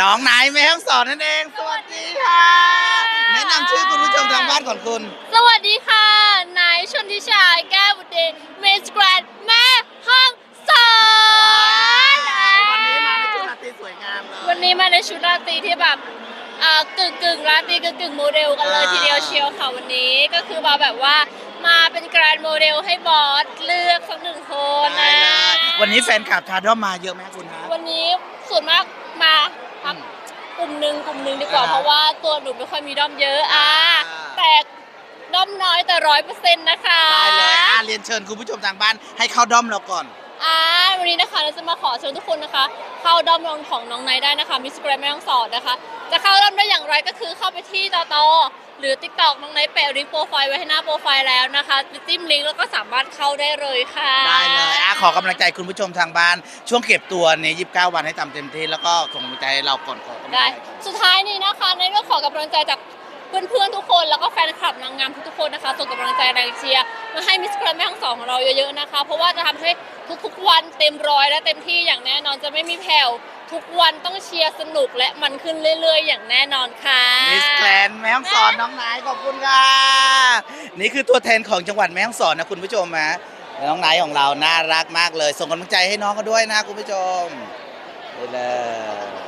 น้องนายแม่ห้องสอนนั่นเอง สวัสดีค่ะ แนะนำชื่อคุณผู้ชมทางบ้านก่อนคุณ สวัสดีค่ะ นายชนทิชาแก้วบุตรเดชเมสแกรนแม่ห้องสอนวันนี้มาในชุดราตรีสวยงามเลยวันนี้มาในชุดราตรีที่แบบอ่ากึ่งกึ่งๆราตรีกึ่งกึ่งๆโมเดลกันเลยอ่าทีเดียวเชียวค่ะวันนี้ก็คือมาแบบว่ามาเป็นแกรนด์โมเดลให้บอสเลือกสักหนึ่งคนได้นะเลยวันนี้แฟนคลับทาด้อมมาเยอะไหมคุณฮะวั นนี้ส่วนมากมาพักกลุ่มหนึ่งกลุ่มหนึ่งดีกว่า อ่าเพราะว่าตัวหนูไม่ค่อยมีด้อมเยอะอ่าอ่า แต่ด้อมน้อยแต่ร้อยเปอร์เซ็นต์นะคะได้เลยอะเรียนเชิญคุณผู้ชมทางบ้านให้เข้าด้อมเราก่อน อ่าวันนี้นะคะเราจะมาขอเชิญทุกคนนะคะ เข้าด้อมรองของน้องไนท์ได้นะคะมิสแกรมไม่ต้องสอนนะคะ จะเข้าด้อมได้อย่างไรก็คือเข้าไปที่ตอตอ หรือ TikTok น้องไนท์แปะลิงก์โปรไฟล์ไว้ให้หน้าโปรไฟล์แล้วนะคะไปจิ้มลิงก์แล้วก็สามารถเข้าได้เลยค่ะ ได้เลยอะขอกำลังใจคุณผู้ชมทางบ้าน ช่วงเก็บตัวใน 29 วันให้ทำเต็มที่แล้วก็ส่งกำลังใจให้เราก่อนขอกำลังใจได้สุดท้ายนี้นะคะในเรื่องของกำลังใจจากเพื่อนๆทุกคน แล้วก็แฟนคลับนางงามทุกๆคนนะคะส่งกำลังใจแรงเชียร์มาให้มิสแกรนแม่ทั้งสองของเราเยอะๆนะคะ เพราะว่าจะทำให้ทุกๆวันเต็มร้อยและเต็มที่อย่างแน่นอนจะไม่มีแผ่ว ทุกวันต้องเชียร์สนุกและมันขึ้นเรื่อย ๆ อย่างแน่นอนค่ะ มิสแกรนด์แม่ฮ่องสอนน้องนายขอบคุณค่ะ นี่คือตัวแทนของจังหวัดแม่ฮ่องสอนนะคุณผู้ชมนะน้องนายของเราน่ารักมากเลย ส่งกำลังใจให้น้องเขาด้วยนะคุณผู้ชมไปเลย